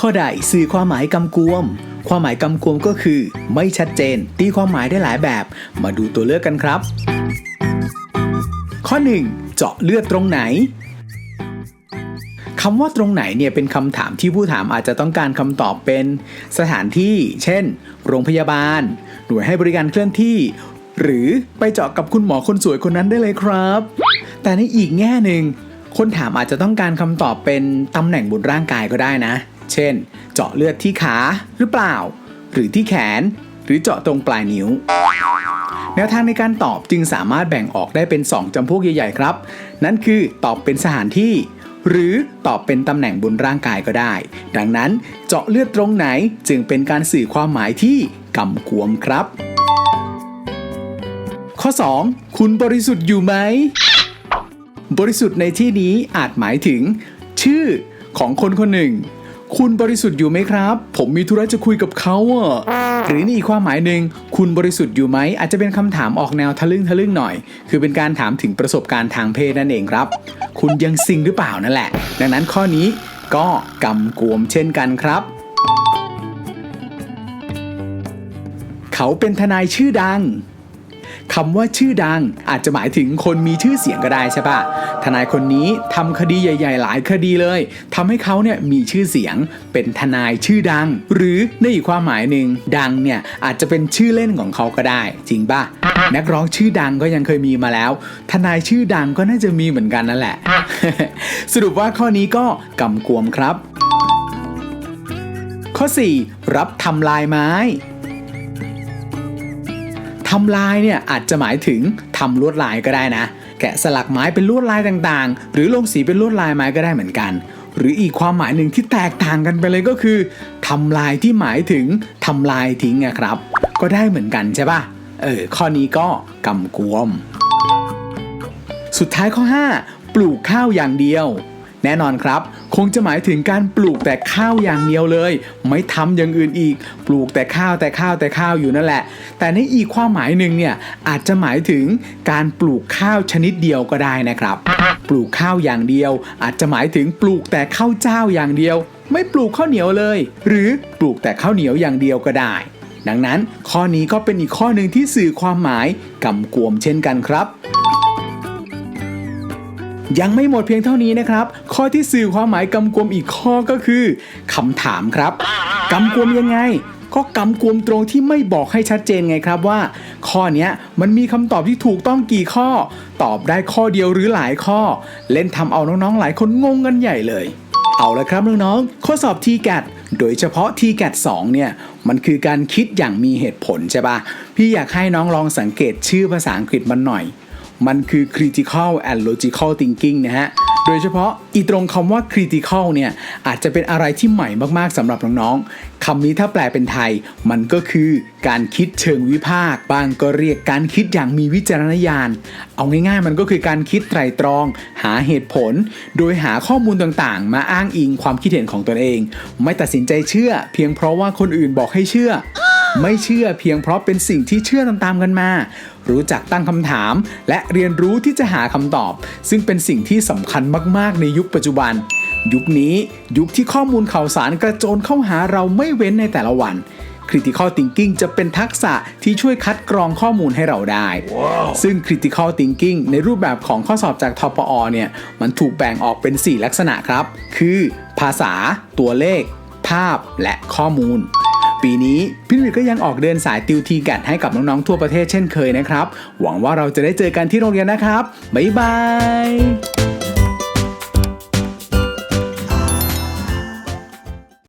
ข้อใดสื่อความหมายกำกวม ความหมายกำกวมก็คือ ไม่ชัดเจน ตีความหมายได้หลายแบบ มาดูตัวเลือกกันครับ ข้อ 1 เจาะเลือดตรงไหนคำว่าตรงไหนเนี่ยเป็นคำถามที่ผู้ถามอาจจะต้องการคำตอบเป็นสถานที่ เช่น โรงพยาบาล หน่วยให้บริการเคลื่อนที่ หรือไปเจาะกับคุณหมอคนสวยคนนั้นได้เลยครับ แต่ในอีกแง่หนึ่งคนถามอาจจะต้องการคำตอบเป็นตำแหน่งบนร่างกายก็ได้นะ เช่น เจาะเลือดที่ขาหรือเปล่า หรือที่แขน หรือเจาะตรงปลายนิ้ว แนวทางในการตอบจึงสามารถแบ่งออกได้เป็น 2จำพวกใหญ่ๆครับ นั่นคือตอบเป็นสถานที่ หรือตอบเป็นตำแหน่งบนร่างกายก็ได้ ดังนั้นเจาะเลือดตรงไหนจึงเป็นการสื่อความหมายที่กำกวมครับ ข้อ 2 คุณบริสุทธิ์อยู่ไหมบริสุทธิ์ในที่นี้อาจหมายถึง ชื่อของคนคนหนึ่ง คุณบริสุทธิ์อยู่ไหมครับ ผมมีธุระจะคุยกับเขาอะหรือในอีกความหมายหนึ่งคุณบริสุทธิ์อยู่ไหม อาจจะเป็นคำถามออกแนวทะลึ่งทะลึ่งหน่อย คือเป็นการถามถึงประสบการณ์ทางเพศนั่นเองครับ คุณยังซิงหรือเปล่านั่นแหละ ดังนั้นข้อนี้ก็กำกวมเช่นกันครับ เขาเป็นทนายชื่อดัง คำว่าชื่อดังอาจจะหมายถึงคนมีชื่อเสียงก็ได้ใช่ปะทนายคนนี้ทำคดีใหญ่ ๆ หลายคดีเลยทำให้เขาเนี่ยมีชื่อเสียงเป็นทนายชื่อดัง หรือในอีกความหมายหนึ่งดังเนี่ยอาจจะเป็นชื่อเล่นของเขาก็ได้ จริงปะนักร้องชื่อดังก็ยังเคยมีมาแล้ว ทนายชื่อดังก็น่าจะมีเหมือนกันนั่นแหละ สรุปว่าข้อนี้ก็กำกวมครับ ข้อ 4 รับทำลายไม้ำลายเนี่ยอาจจะหมายถึงทำลวดลายก็ได้นะ แกะสลักไม้เป็นลวดลายต่างๆ หรือลงสีเป็นลวดลายไม้ก็ได้เหมือนกัน หรืออีกความหมายหนึ่งที่แตกต่างกันไปเลยก็คือทำลายที่หมายถึงทำลายทิ้งอะครับ ก็ได้เหมือนกันใช่ปะเออข้อนี้ก็กำกวม สุดท้ายข้อ 5 ปลูกข้าวอย่างเดียว แน่นอนครับ คงจะหมายถึงการปลูกแต่ข้าวอย่างเดียวเลย ไม่ทำอย่างอื่นอีก ปลูกแต่ข้าวแต่ข้าวแต่ข้าวอยู่นั่นแหละ แต่ในอีกความหมายหนึ่งเนี่ยอาจจะหมายถึงการปลูกข้าวชนิดเดียวก็ได้นะครับ ปลูกข้าวอย่างเดียว อาจจะหมายถึงปลูกแต่ข้าวเจ้าอย่างเดียว ไม่ปลูกข้าวเหนียวเลย หรือปลูกแต่ข้าวเหนียวอย่างเดียวก็ได้ดังนั้นข้อนี้ก็เป็นอีกข้อหนึ่งที่สื่อความหมายกำกวมเช่นกันครับ ยังไม่หมดเพียงเท่านี้นะครับ ข้อที่สื่อความหมายกำกวมอีกข้อก็คือคำถามครับกำกวมยังไง ก็กำกวมตรงที่ไม่บอกให้ชัดเจนไงครับว่า ข้อนี้มันมีคำตอบที่ถูกต้องกี่ข้อ ตอบได้ข้อเดียวหรือหลายข้อ เล่นทำเอาน้องๆหลายคนงงกันใหญ่เลย เอาละครับน้องๆข้อสอบ t g a t โดยเฉพาะ t g a t 2เนี่ยมันคือการคิดอย่างมีเหตุผลใช่ปะพี่อยากให้น้องลองสังเกตชื่อภาษาอังกฤษมันหน่อย มันคือ critical and logical thinking นะฮะ โดยเฉพาะอีตรงคำว่า critical เนี่ย อาจจะเป็นอะไรที่ใหม่มากๆสำหรับน้องๆคำนี้ถ้าแปลเป็นไทย มันก็คือการคิดเชิงวิพากษ์บางก็เรียกการคิดอย่างมีวิจารณญาณ เอาง่ายๆ มันก็คือการคิดไตรตรอง หาเหตุผล โดยหาข้อมูลต่างๆ มาอ้างอิงความคิดเห็นของตนเอง ไม่ตัดสินใจเชื่อ เพียงเพราะว่าคนอื่นบอกให้เชื่อ ไม่เชื่อเพียงเพราะเป็นสิ่งที่เชื่อตามๆกันมา รู้จักตั้งคำถาม และเรียนรู้ที่จะหาคำตอบ ซึ่งเป็นสิ่งที่สำคัญมากๆ ในยุคปัจจุบัน ยุคนี้ยุคที่ข้อมูลข่าวสารกระโจนเข้าหาเราไม่เว้นในแต่ละวัน Critical Thinking จะเป็นทักษะที่ช่วยคัดกรองข้อมูลให้เราได้ซึ่ง Critical Thinking ในรูปแบบของข้อสอบจากทปอเนี่ย มันถูกแบ่งออกเป็น 4 ลักษณะครับ คือ ภาษา ตัวเลข ภาพ และข้อมูล ปีนี้พี่หนุ่ยก็ยังออกเดินสายติวทีแกดให้กับน้องๆทั่วประเทศเช่นเคยนะครับ หวังว่าเราจะได้เจอกันที่โรงเรียนนะครับ บ๊ายบาย